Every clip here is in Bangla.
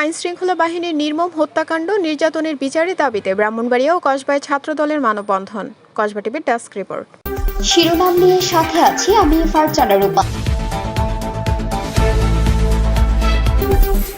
আইন শৃঙ্খলা বাহিনীর নির্মম হত্যাকাণ্ড নির্যাতনের বিচারের দাবিতে ব্রাহ্মণবাড়িয়া ও কসবায় ছাত্রদলের মানববন্ধন। কসবা টিভির ডেস্ক রিপোর্ট। শিরোনাম নিয়ে সাথে আছি আমি ফারজানা রূপা।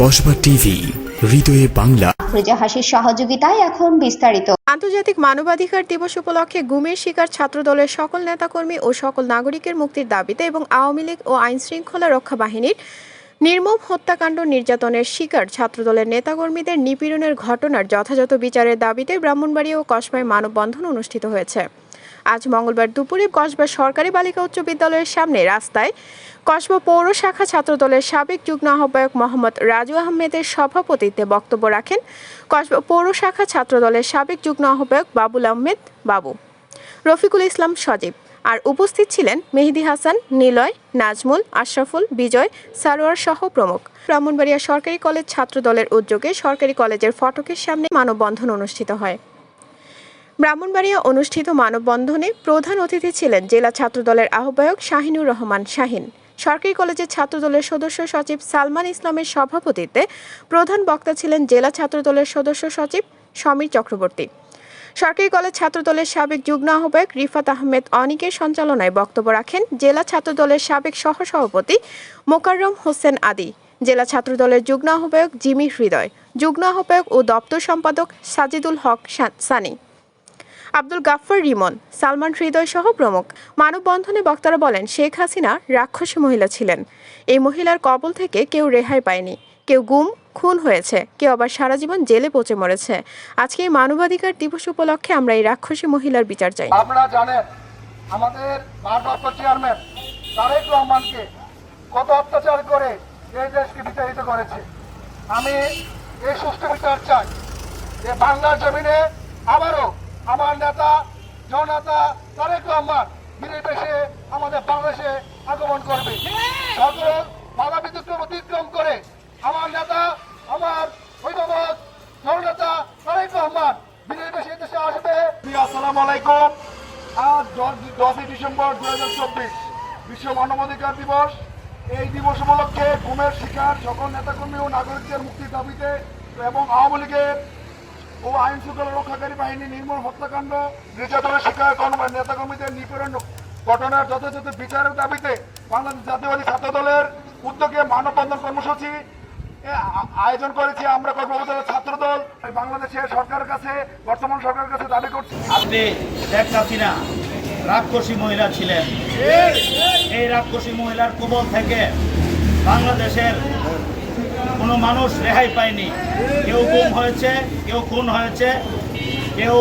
কসবা টিভি হৃদয়ে বাংলা। রেজা হাসির সহযোগিতায় এখন বিস্তারিত। আন্তর্জাতিক মানবাধিকার দিবস উপলক্ষে গুমের শিকার ছাত্রদলের সকল নেতাকর্মী ও সকল নাগরিকের মুক্তির দাবিতে এবং আওয়ামী লীগ ও আইন শৃঙ্খলা রক্ষা বাহিনীর নির্মম হত্যাকাণ্ড নির্যাতনের শিকার ছাত্রদলের নেতাকর্মীদের নিপীড়নের ঘটনার যথাযথ বিচারের দাবিতে ব্রাহ্মণবাড়িয়া ও কসবায় মানববন্ধন অনুষ্ঠিত হয়েছে। আজ মঙ্গলবার দুপুরে কসবা সরকারি বালিকা উচ্চ বিদ্যালয়ের সামনে রাস্তায় কসবা পৌর শাখা ছাত্রদলের সাবেক যুগ্ম আহ্বায়ক মোহাম্মদ রাজু আহমেদের সভাপতিত্বে বক্তব্য রাখেন কসবা পৌর শাখা ছাত্রদলের সাবেক যুগ্ম আহ্বায়ক বাবুল আহমেদ বাবু। রফিকুল ইসলাম সজীব। আর উপস্থিত ছিলেন মেহেদি হাসান, নিলয়, নাজমুল, আশরাফুল, বিজয়, সারোয়ার সহ প্রমুখ। ব্রাহ্মণবাড়িয়া সরকারি কলেজ ছাত্র দলের উদ্যোগে সরকারি কলেজের ফটকের সামনে মানববন্ধন অনুষ্ঠিত হয়। ব্রাহ্মণবাড়িয়া অনুষ্ঠিত মানববন্ধনে প্রধান অতিথি ছিলেন জেলা ছাত্রদলের আহ্বায়ক শাহিনুর রহমান শাহিন। সরকারি কলেজের ছাত্রদলের সদস্য সচিব সালমান ইসলামের সভাপতিত্বে প্রধান বক্তা ছিলেন জেলা ছাত্রদলের সদস্য সচিব সমীর চক্রবর্তী। সরকারি কলেজ ছাত্রদলের সাবেক যুগ্ম আহ্বায়ক রিফাত আহমেদ অনিকের সঞ্চালনায় বক্তব্য রাখেন জেলা ছাত্রদলের সাবেক সহসভাপতি মোকাররম হোসেন আদি, জেলা ছাত্রদলের যুগ্ম আহ্বায়ক জিমি হৃদয়, যুগ্ম আহ্বায়ক ও দপ্তর সম্পাদক সাজিদুল হক সানি, আব্দুল গাফফার রিমন, সালমান হৃদয় সহ প্রমুখ। মানববন্ধনে বক্তারা বলেন, শেখ হাসিনা রাক্ষসী মহিলা ছিলেন। এই মহিলার কবল থেকে কেউ রেহাই পায়নি। কেউ গুম খুন হয়েছে। কেউ আবার সারা জীবন জেলে পচে মরেছে। আজকে এই মানবাধিকার দিবস উপলক্ষে আমরা এই রাক্ষসী মহিলার বিচার চাই। আপনারা জানেন, আমাদের ভারপ্রাপ্ত চেয়ারম্যান তারেক রহমানকে কত অত্যাচার করে এই দেশকে বিতাড়িত করেছে। আমি এই সুষ্ঠু বিচার চাই যে বাংলার জমিনে আবারও আমার নেতা, জননেতা তারেক রহমান বিদেশে আমাদের বাংলাদেশে আগমন করবে। সকল বাধা বিদ্যুৎ অতিক্রম করে আমার নেতা আমার অভিভাবক জননেতা তারেক রহমান বিদেশে দেশে আসবে আসসালামু আলাইকুম। আজ দশ- দশই ডিসেম্বর দু হাজার চব্বিশ বিশ্ব মানবাধিকার দিবস। এই দিবস উপলক্ষে ঘুমের শিকার সকল নেতাকর্মী ও নাগরিকদের মুক্তির দাবিতে এবং আওয়ামী লীগের ও আইন শৃঙ্খলা রক্ষাকারী বাহিনী নির্মূল হত্যাকাণ্ড, নির্যাতনের শিকার কর্ম- নেতাকর্মীদের নিপীড়ন ঘটনার যথাযথ বিচারের দাবিতে বাংলাদেশ জাতীয়বাদী ছাত্র দলের উদ্যোগে মানববন্ধন কর্মসূচি আয়োজন করেছি, আমরা কর্মকর্তা ছাত্র দল বাংলাদেশের সরকারের কাছে, বর্তমান সরকারের কাছে দাবি করছি। আপনি হাসিনা রাক্ষসী মহিলা ছিলেন। এই রাক্ষসী মহিলার কবল থেকে বাংলাদেশের কোনো মানুষ রেহাই পায়নি। কেউ গুম হয়েছে, কেউ খুন হয়েছে, কেউ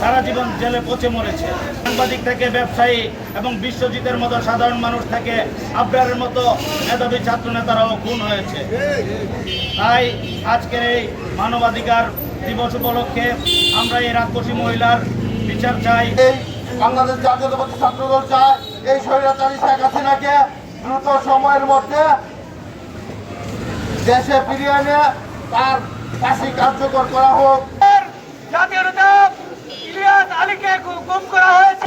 সারা জীবন জেলে পচে মরেছে। সাংবাদিক থেকে ব্যবসায়ী এবং বিশ্বজিতের মতো সাধারণ মানুষ থেকে আবরারের মতো মেধাবী ছাত্র নেতারাও খুন হয়েছে। তাই আজকের এই মানবাধিকার দিবস উপলক্ষে আমরা এই রাক্ষসী মহিলার বিচার চাই। এই বাংলাদেশ জাতীয়তাবাদী ছাত্র দল চায় এই স্বৈরাচারী শেখ হাসিনাকে দ্রুত সময়ের মধ্যে দেশে ফিরিয়ে এনে তার ফাঁসি কার্যকর করা হোক। জাতীয় নেতা ইলিয়াস আলীকে গুম করা হয়েছে